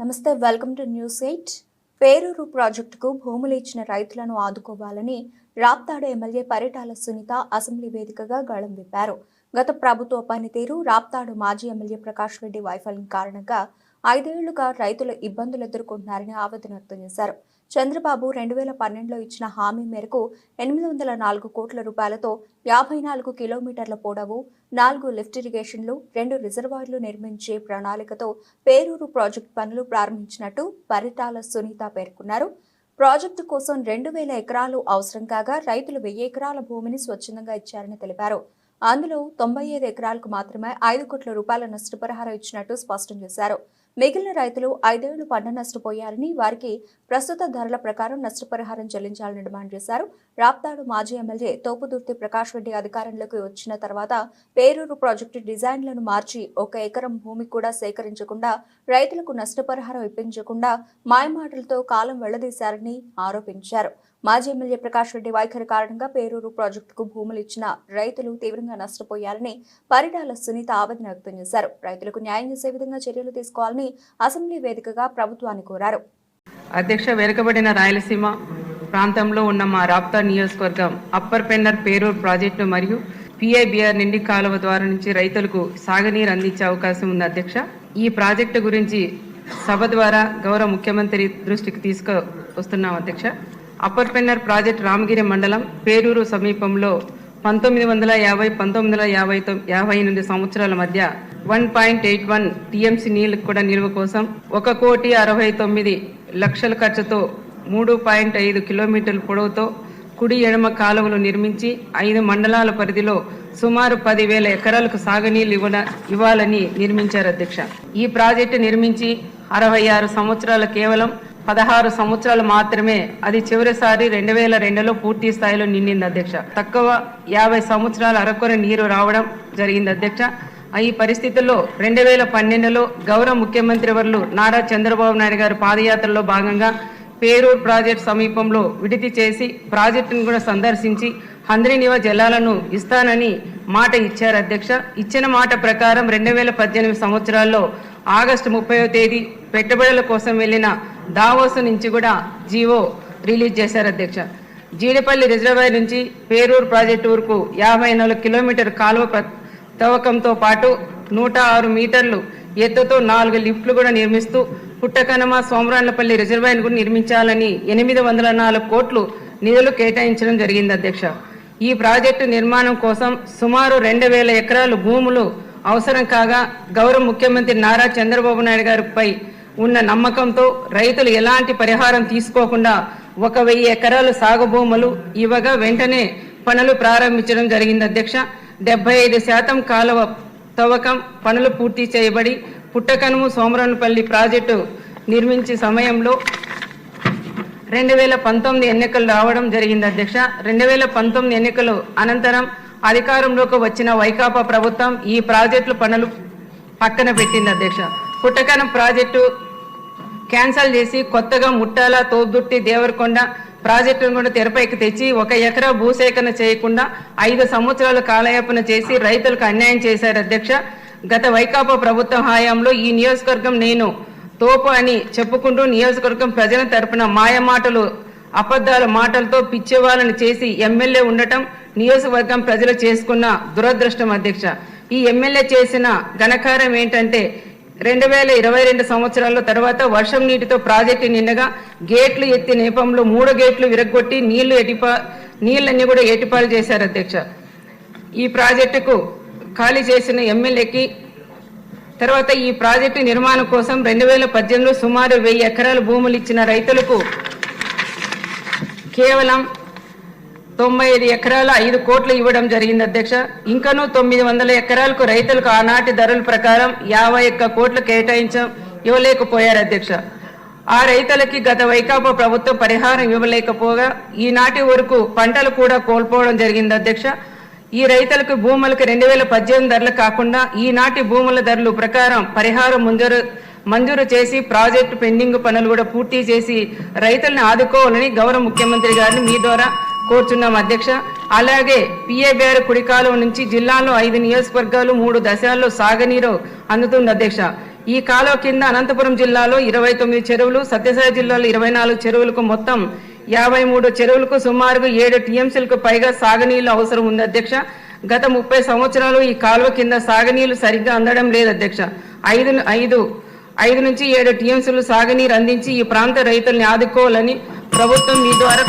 నమస్తే welcome to news eight. Peruru ప్రాజెక్టుకు భూములు ఇచ్చిన రైతులను ఆదుకోవాలని రాప్తాడు ఎమ్మెల్యే పరిటాల సునీత అసెంబ్లీ వేదికగా గళం విప్పారు. గత ప్రభుత్వ పనితీరు రాప్తాడు మాజీ ఎమ్మెల్యే ప్రకాష్ రెడ్డి వైఫల్యం కారణంగా ఐదేళ్ళుగా రైతులు ఇబ్బందులు ఎదుర్కొంటున్నారని ఆవేదన వ్యక్తం చేశారు. చంద్రబాబు రెండు వేల పన్నెండులో ఇచ్చిన హామీ మేరకు ఎనిమిది వందల నాలుగు కోట్ల రూపాయలతో యాభై నాలుగు కిలోమీటర్ల పొడవు నాలుగు లిఫ్ట్ ఇరిగేషన్లు రెండు రిజర్వాయర్లు నిర్మించే ప్రణాళికతో పేరూరు ప్రాజెక్టు పనులు ప్రారంభించినట్టు పరిటాల సునీత పేర్కొన్నారు. ప్రాజెక్టు కోసం రెండు వేల ఎకరాలు అవసరం కాగా రైతులు వెయ్యి ఎకరాల భూమిని స్వచ్ఛందంగా ఇచ్చారని తెలిపారు. అందులో తొంభై ఐదు ఎకరాలకు మాత్రమే ఐదు కోట్ల రూపాయల నష్టపరిహారం ఇచ్చినట్టు స్పష్టం చేశారు. మిగిలిన రైతులు ఐదేళ్ళు పంట నష్టపోయారని వారికి ప్రస్తుత ధరల ప్రకారం నష్టపరిహారం చెల్లించాలని డిమాండ్ చేశారు. రాప్తాడు మాజీ ఎమ్మెల్యే తోపుదుర్తి ప్రకాష్ రెడ్డి అధికారంలోకి వచ్చిన తర్వాత పేరూరు ప్రాజెక్టు డిజైన్లను మార్చి ఒక ఎకరం భూమి కూడా సేకరించకుండా రైతులకు నష్టపరిహారం ఇప్పించకుండా మాయమాటలతో కాలం వెళ్ళదీశారని ఆరోపించారు. మాజీ ఎమ్మెల్యే ప్రకాష్ రెడ్డి వైఖరి కారణంగా పేరూరు ప్రాజెక్టుకు భూములు ఇచ్చిన రైతులు తీవ్రంగా నష్టపోయారని పరిటాల సునీత ఆవేదన వ్యక్తం చేశారు. రైతులకు న్యాయం చేసే విధంగా చర్యలు తీసుకోవాలని అసెంబ్లీ వేదికగా ప్రభుత్వాన్ని కోరారు. అధ్యక్ష వెనుకబడిన రాయలసీమ ప్రాంతంలో ఉన్న మా రాప్తా నియోజకవర్గం అప్పర్ పెన్నర్ పేరూర్ ప్రాజెక్టు మరియు పిఐబిఆర్ నిండి కాలువ ద్వారా నుంచి రైతులకు సాగునీరు అందించే అవకాశం ఉంది అధ్యక్ష. ఈ ప్రాజెక్టు గురించి సభ ద్వారా గౌరవ ముఖ్యమంత్రి దృష్టికి తీసుకు వస్తున్నాం అధ్యక్ష. అప్పర్ పెన్నర్ ప్రాజెక్ట్ రామగిరి మండలం పేరూరు సమీపంలో పంతొమ్మిది వందల యాభై పంతొమ్మిది వందల యాభై యాభై ఎనిమిది సంవత్సరాల మధ్య one point eight one TMC నీళ్ళు కూడా నిల్వ కోసం ఒక కోటి అరవై తొమ్మిది లక్షల ఖర్చుతో మూడు పాయింట్ ఐదు కిలోమీటర్ల పొడవుతో కుడి ఎడమ కాలువలు నిర్మించి ఐదు మండలాల పరిధిలో సుమారు పదివేల ఎకరాలకు సాగునీళ్ళు ఇవ్వ ఇవ్వాలని నిర్మించారు అధ్యక్ష. ఈ ప్రాజెక్టు నిర్మించి అరవై ఆరు సంవత్సరాల కేవలం పదహారు సంవత్సరాలు మాత్రమే అది చివరిసారి రెండు వేల రెండులో పూర్తి స్థాయిలో నిండింది అధ్యక్ష. తక్కువ యాభై సంవత్సరాల అరకొర నీరు రావడం జరిగింది అధ్యక్ష. ఈ పరిస్థితుల్లో రెండు వేల పన్నెండులో గౌరవ ముఖ్యమంత్రి వర్లు నారా చంద్రబాబు నాయుడు గారు పాదయాత్రలో భాగంగా పేరూరు ప్రాజెక్ట్ సమీపంలో విడితి చేసి ప్రాజెక్టును కూడా సందర్శించి హంద్రినివ జలాలను ఇస్తానని మాట ఇచ్చారు అధ్యక్ష. ఇచ్చిన మాట ప్రకారం రెండు వేల పద్దెనిమిది సంవత్సరాల్లో ఆగస్టు ముప్పైవ తేదీ పెట్టుబడుల కోసం వెళ్ళిన దావోసు నుంచి కూడా జీవో రిలీజ్ చేశారు అధ్యక్ష. జీడిపల్లి రిజర్వాయర్ నుంచి పేరూరు ప్రాజెక్టు వరకు యాభై నాలుగు కిలోమీటర్ కాలువ తవ్వకంతో పాటు నూట ఆరు మీటర్లు ఎత్తుతో నాలుగు లిఫ్ట్లు కూడా నిర్మిస్తూ పుట్టకనమ సోమరాన్లపల్లి రిజర్వాయర్ కూడా నిర్మించాలని ఎనిమిది వందల నాలుగు కోట్లు నిధులు కేటాయించడం జరిగింది అధ్యక్ష. ఈ ప్రాజెక్టు నిర్మాణం కోసం సుమారు రెండు వేల ఎకరాలు భూములు అవసరం కాగా గౌరవ ముఖ్యమంత్రి నారా చంద్రబాబు నాయుడు గారిపై ఉన్న నమ్మకంతో రైతులు ఎలాంటి పరిహారం తీసుకోకుండా ఒక వెయ్యి ఎకరాలు సాగు భూములు ఇవ్వగా వెంటనే పనులు ప్రారంభించడం జరిగింది. అధ్యక్ష డెబ్బై ఐదు శాతం కాలువ తవ్వకం పనులు పూర్తి చేయబడి పుట్టకనుము సోమరానుపల్లి ప్రాజెక్టు నిర్మించే సమయంలో రెండు వేల పంతొమ్మిది ఎన్నికలు రావడం జరిగింది. అధ్యక్ష రెండు వేల పంతొమ్మిది ఎన్నికలు అనంతరం అధికారంలోకి వచ్చిన వైకాపా ప్రభుత్వం ఈ ప్రాజెక్టుల పనులు పక్కన పెట్టింది అధ్యక్ష. పుట్టకనం ప్రాజెక్టు క్యాన్సల్ చేసి కొత్తగా ముట్టాల తోబుట్టి దేవరకొండ ప్రాజెక్టును కూడా తెరపైకి తెచ్చి ఒక ఎకరా భూసేకరణ చేయకుండా ఐదు సంవత్సరాలు కాలయాపన చేసి రైతులకు అన్యాయం చేశారు అధ్యక్ష. గత వైకాపా ప్రభుత్వం హయాంలో ఈ నియోజకవర్గం నేను తోపు అని చెప్పుకుంటూ నియోజకవర్గం ప్రజల తరపున మాయమాటలు అబద్ధాల మాటలతో పిచ్చేవాళ్ళని చేసి ఎమ్మెల్యే ఉండటం నియోజకవర్గం ప్రజలు చేసుకున్న దురదృష్టం అధ్యక్ష. ఈ ఎమ్మెల్యే చేసిన ఘనకారం ఏంటంటే రెండు వేల ఇరవై రెండు సంవత్సరాల తర్వాత వర్షం నీటితో ప్రాజెక్టు నిండగా గేట్లు ఎత్తి నేపంలో మూడు గేట్లు విరగొట్టి నీళ్ళు ఎటిపా నీళ్ళన్నీ కూడా ఏటిపాలు చేశారు అధ్యక్ష. ఈ ప్రాజెక్టుకు ఖాళీ చేసిన ఎమ్మెల్యేకి తర్వాత ఈ ప్రాజెక్టు నిర్మాణం కోసం రెండు వేల పద్దెనిమిదిలో సుమారు వెయ్యి ఎకరాల భూములు ఇచ్చిన రైతులకు కేవలం తొంభై ఐదు ఎకరాల ఐదు కోట్లు ఇవ్వడం జరిగింది అధ్యక్ష. ఇంకనూ తొమ్మిది వందల ఎకరాలకు రైతులకు ఆనాటి ధరల ప్రకారం యాభై ఒక్క కోట్లు కేటాయించం ఇవ్వలేకపోయారు అధ్యక్ష. ఆ రైతులకి గత వైకాపా ప్రభుత్వం పరిహారం ఇవ్వలేకపోగా ఈనాటి వరకు పంటలు కూడా కోల్పోవడం జరిగింది అధ్యక్ష. ఈ రైతులకు భూములకు రెండు వేల పద్దెనిమిది ధరలు కాకుండా ఈనాటి భూముల ధరలు ప్రకారం పరిహారం ముంజరు మంజూరు చేసి ప్రాజెక్టు పెండింగ్ పనులు కూడా పూర్తి చేసి రైతులను ఆదుకోవాలని గౌరవ ముఖ్యమంత్రి గారిని మీ ద్వారా కోరుచున్నాం అధ్యక్ష. అలాగే పిఏబిఆర్ కుడికాలం నుంచి జిల్లాలో ఐదు నియోజకవర్గాలు మూడు దశల్లో సాగునీరు అందుతుంది అధ్యక్ష. ఈ కాలువ కింద అనంతపురం జిల్లాలో ఇరవై తొమ్మిది చెరువులు సత్యసాయి జిల్లాలో ఇరవై నాలుగు చెరువులకు మొత్తం యాభై మూడు చెరువులకు సుమారుగా ఏడు టీఎంసీలకు పైగా సాగునీళ్ళు అవసరం ఉంది అధ్యక్ష. గత ముప్పై సంవత్సరాలు ఈ కాలువ కింద సాగునీళ్ళు సరిగ్గా అందడం లేదు అధ్యక్ష. ఐదు ఐదు ఐదు నుంచి ఏడు టీఎంసీలు సాగునీరు అందించి ఈ ప్రాంత రైతుల్ని ఆదుకోవాలని ప్రభుత్వం మీ ద్వారా